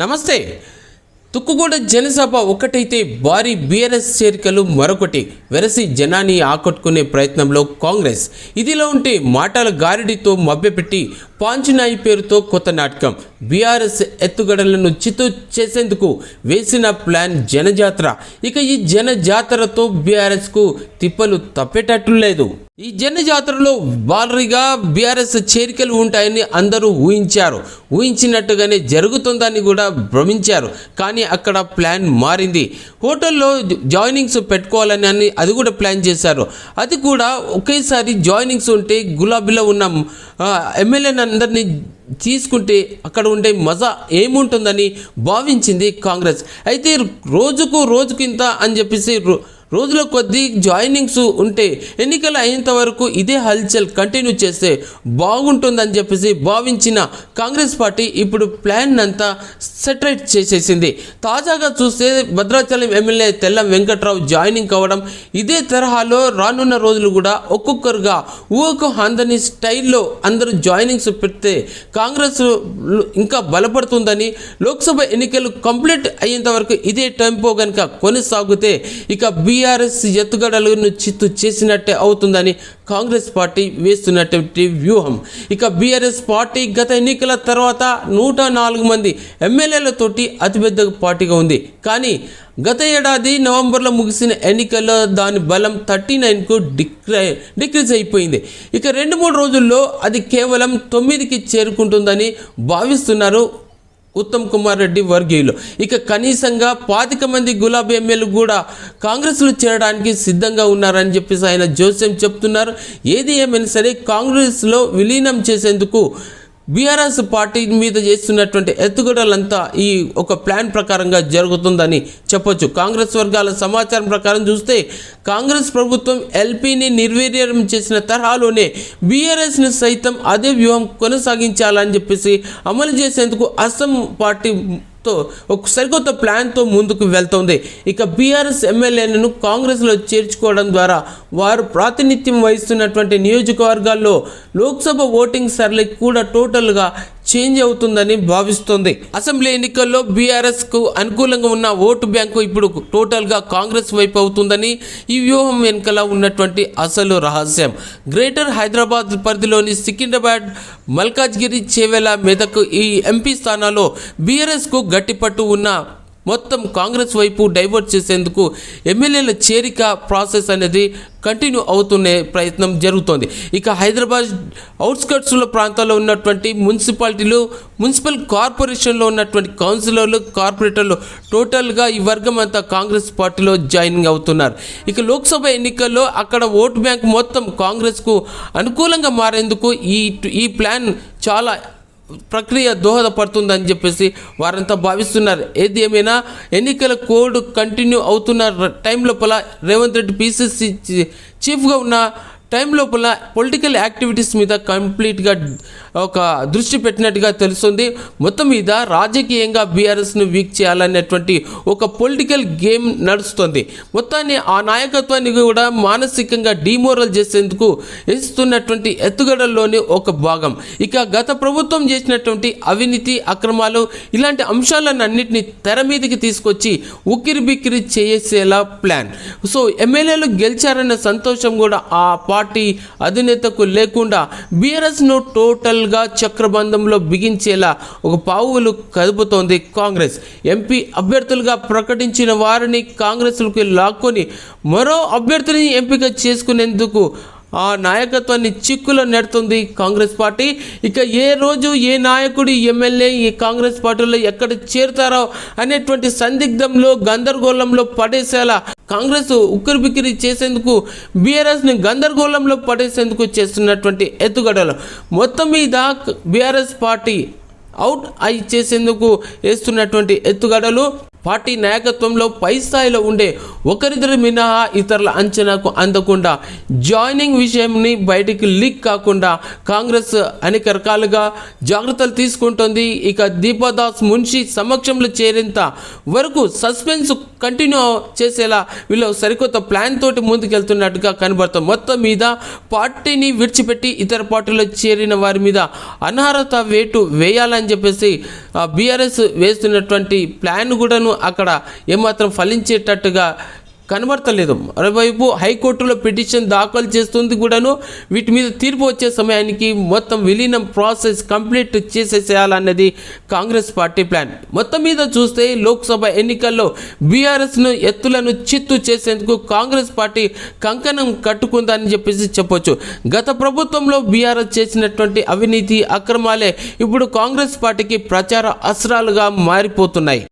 నమస్తే. తుక్కుగూడ జనసభ ఒకటైతే భారీ బీఆర్ఎస్ చేరికలు మరొకటి. వెరసి జనాన్ని ఆకట్టుకునే ప్రయత్నంలో కాంగ్రెస్. ఇదిలో ఉంటే మాటల గారిడితో మభ్యపెట్టి పాంచునాయి పేరుతో కొత్త నాటకం. బీఆర్ఎస్ ఎత్తుగడలను చిత్తు చేసేందుకు వేసిన ప్లాన్ జనజాతర. ఇక ఈ జనజాతరతో బీఆర్ఎస్కు తిప్పలు తప్పేటట్లు లేదు. ఈ జనజాతరలో భారీగా బీఆర్ఎస్ చేరికలు ఉంటాయని అందరూ ఊహించారు. ఊహించినట్టుగానే జరుగుతుందని కూడా భ్రమించారు. కానీ అక్కడ ప్లాన్ మారింది. హోటల్లో జాయినింగ్స్ పెట్టుకోవాలని అని అది కూడా ప్లాన్ చేశారు. అది కూడా ఒకేసారి జాయినింగ్స్ ఉంటే గులాబీలో ఉన్న ఎమ్మెల్యేనందరినీ తీసుకుంటే అక్కడ ఉండే మజా ఏముంటుందని భావించింది కాంగ్రెస్. అయితే రోజుకు రోజుకింత ఇంత అని చెప్పేసి రో- రోజుల కొద్దీ జాయినింగ్స్ ఉంటే ఎన్నికలు అయ్యేంత వరకు ఇదే హల్చల్ కంటిన్యూ చేస్తే బాగుంటుందని చెప్పేసి భావించిన కాంగ్రెస్ పార్టీ ఇప్పుడు ప్లాన్ అంతా సెటరేట్ చేసేసింది. తాజాగా చూస్తే భద్రాచలం ఎమ్మెల్యే తెల్లం వెంకట్రావు జాయినింగ్ కావడం ఇదే తరహాలో రానున్న రోజులు కూడా ఒక్కొక్కరుగా ఊహకు అందని స్టైల్లో అందరూ జాయినింగ్స్ పెడితే కాంగ్రెస్ ఇంకా బలపడుతుందని లోక్సభ ఎన్నికలు కంప్లీట్ అయ్యేంత వరకు ఇదే టెంపో కనుక కొనసాగితే ఇక బి టీఆర్ఎస్ ఎత్తుగడలను చిత్తు చేసినట్టే అవుతుందని కాంగ్రెస్ పార్టీ వేస్తున్నటువంటి వ్యూహం. ఇక బీఆర్ఎస్ పార్టీ గత ఎన్నికల తర్వాత నూట నాలుగు మంది ఎమ్మెల్యేలతోటి అతిపెద్ద పార్టీగా ఉంది. కానీ గత ఏడాది నవంబర్లో ముగిసిన ఎన్నికల్లో దాని బలం థర్టీ నైన్కు డిక్రై డిక్రీజ్ అయిపోయింది. ఇక రెండు మూడు రోజుల్లో అది కేవలం తొమ్మిదికి చేరుకుంటుందని భావిస్తున్నారు ఉత్తమ్ కుమార్ రెడ్డి వర్గీయులు. ఇక కనీసంగా పాతిక మంది గులాబీ ఎమ్మెల్యేలు కూడా కాంగ్రెస్లో చేరడానికి సిద్ధంగా ఉన్నారని చెప్పేసి ఆయన జోస్యం చెప్తున్నారు. ఏది ఏమైనా సరే కాంగ్రెస్లో విలీనం చేసేందుకు బీఆర్ఎస్ పార్టీ మీద చేస్తున్నటువంటి ఎత్తుగడలంతా ఈ ఒక ప్లాన్ ప్రకారంగా జరుగుతుందని చెప్పొచ్చు. కాంగ్రెస్ వర్గాల సమాచారం ప్రకారం చూస్తే కాంగ్రెస్ ప్రభుత్వం ఎల్పీని నిర్వీర్యం చేసిన తరహాలోనే బీఆర్ఎస్ని సైతం అదే వ్యూహం కొనసాగించాలని చెప్పేసి అమలు చేసేందుకు అస్సాం పార్టీ తో ఒక సరికొత్త ప్లాన్తో ముందుకు వెళ్తోంది. ఇక బీఆర్ఎస్ ఎమ్మెల్యేలను కాంగ్రెస్లో చేర్చుకోవడం ద్వారా వారు ప్రాతినిధ్యం వహిస్తున్నటువంటి నియోజకవర్గాల్లో లోక్సభ ఓటింగ్ సరళి కూడా టోటల్గా చేంజ్ అవుతుందని భావిస్తోంది. అసెంబ్లీ ఎన్నికల్లో బీఆర్ఎస్కు అనుకూలంగా ఉన్న ఓటు బ్యాంకు ఇప్పుడు టోటల్గా కాంగ్రెస్ వైపు అవుతుందని ఈ వ్యూహం వెనుకల ఉన్నటువంటి అసలు రహస్యం. గ్రేటర్ హైదరాబాద్ పరిధిలోని సికింద్రాబాద్ మల్కాజ్గిరి చేవెల మెదక్ ఈ ఎంపీ స్థానాల్లో బీఆర్ఎస్కు గట్టిపట్టు ఉన్న మొత్తం కాంగ్రెస్ వైపు డైవర్ట్ చేసేందుకు ఎమ్మెల్యేల చేరిక ప్రాసెస్ అనేది కంటిన్యూ అవుతునే ప్రయత్నం జరుగుతోంది. ఇక హైదరాబాద్ అవుట్స్కట్స్లో ప్రాంతాల్లో ఉన్నటువంటి మున్సిపాలిటీలు మున్సిపల్ కార్పొరేషన్లో ఉన్నటువంటి కౌన్సిలర్లు కార్పొరేటర్లు టోటల్గా ఈ వర్గం అంతా కాంగ్రెస్ పార్టీలో జాయినింగ్ అవుతున్నారు. ఇక లోక్సభ ఎన్నికల్లో అక్కడ ఓటు బ్యాంక్ మొత్తం కాంగ్రెస్కు అనుకూలంగా మారేందుకు ఈ ఈ ప్లాన్ చాలా ప్రక్రియ దోహదపడుతుందని చెప్పేసి వారంతా భావిస్తున్నారు. ఏది ఏమైనా ఎన్నికల కోడ్ కంటిన్యూ అవుతున్న టైం లోపల రేవంత్ రెడ్డి పీసీసీ చీఫ్గా ఉన్న టైం లోపల పొలిటికల్ యాక్టివిటీస్ మీద కంప్లీట్గా ఒక దృష్టి పెట్టినట్టుగా తెలుస్తుంది. మొత్తం మీద రాజకీయంగా బీఆర్ఎస్ను వీక్ చేయాలనేటువంటి ఒక పొలిటికల్ గేమ్ నడుస్తుంది. మొత్తాన్ని ఆ నాయకత్వాన్ని కూడా మానసికంగా డిమోరల్ చేసేందుకు ఇస్తున్నటువంటి ఎత్తుగడల్లోని ఒక భాగం. ఇక గత ప్రభుత్వం చేసినటువంటి అవినీతి అక్రమాలు ఇలాంటి అంశాలను అన్నింటినీ తెర మీదకి తీసుకొచ్చి ఉక్కిరి బిక్కిరి చేసేలా ప్లాన్. సో ఎమ్మెల్యేలు గెలిచారన్న సంతోషం కూడా ఆ పార్టీ పార్టీ అధినేతకు లేకుండా బీఆర్ఎస్ను టోటల్గా చక్రబంధంలో బిగించేలా ఒక పావులు కదుపుతోంది కాంగ్రెస్. ఎంపీ అభ్యర్థులుగా ప్రకటించిన వారిని కాంగ్రెస్లకు లాక్కొని మరో అభ్యర్థిని ఎంపిక చేసుకునేందుకు ఆ నాయకత్వాన్ని చిక్కులో నెడుతుంది కాంగ్రెస్ పార్టీ. ఇక ఏ రోజు ఏ నాయకుడు ఎమ్మెల్యే ఈ కాంగ్రెస్ పార్టీలో ఎక్కడ చేరుతారో అనేటువంటి సందిగ్ధంలో గందరగోళంలో పడేసేలా కాంగ్రెస్ ఉక్కిరి బిక్కిరి చేసేందుకు బీఆర్ఎస్ని గందరగోళంలో పడేసేందుకు చేస్తున్నటువంటి ఎత్తుగడలు. మొత్తం మీద బీఆర్ఎస్ పార్టీ అవుట్ అయి చేసేందుకు వేస్తున్నటువంటి ఎత్తుగడలు. పార్టీ నాయకత్వంలో పై స్థాయిలో ఉండే ఒకరిద్దరు మినహా ఇతరుల అంచనాకు అందకుండా జాయినింగ్ విషయంని బయటికి లీక్ కాకుండా కాంగ్రెస్ అనేక రకాలుగా జాగ్రత్తలు తీసుకుంటుంది. ఇక దీపదాస్ మున్షి సమక్షంలో చేరేంత వరకు సస్పెన్స్ కంటిన్యూ చేసేలా వీళ్ళు సరికొత్త ప్లాన్ తోటి ముందుకెళ్తున్నట్టుగా కనబడుతుంది. మొత్తం మీద పార్టీని విడిచిపెట్టి ఇతర పార్టీలో చేరిన వారి మీద అనర్హత వేటు వేయాలని చెప్పేసి బీఆర్ఎస్ వేస్తున్నటువంటి ప్లాన్ కూడాను అక్కడ ఏమాత్రం ఫలించేటట్టుగా కనబడతలేదు. మరోవైపు హైకోర్టులో పిటిషన్ దాఖలు చేస్తుంది కూడాను వీటి మీద తీర్పు వచ్చే సమయానికి మొత్తం విలీనం ప్రాసెస్ కంప్లీట్ చేసేసేయాలన్నది కాంగ్రెస్ పార్టీ ప్లాన్. మొత్తం మీద చూస్తే లోక్సభ ఎన్నికల్లో బీఆర్ఎస్ను ఎత్తులను చిత్తు చేసేందుకు కాంగ్రెస్ పార్టీ కంకణం కట్టుకుందని చెప్పేసి చెప్పొచ్చు. గత ప్రభుత్వంలో బీఆర్ఎస్ చేసినటువంటి అవినీతి అక్రమాలే ఇప్పుడు కాంగ్రెస్ పార్టీకి ప్రచార అస్త్రాలుగా మారిపోతున్నాయి.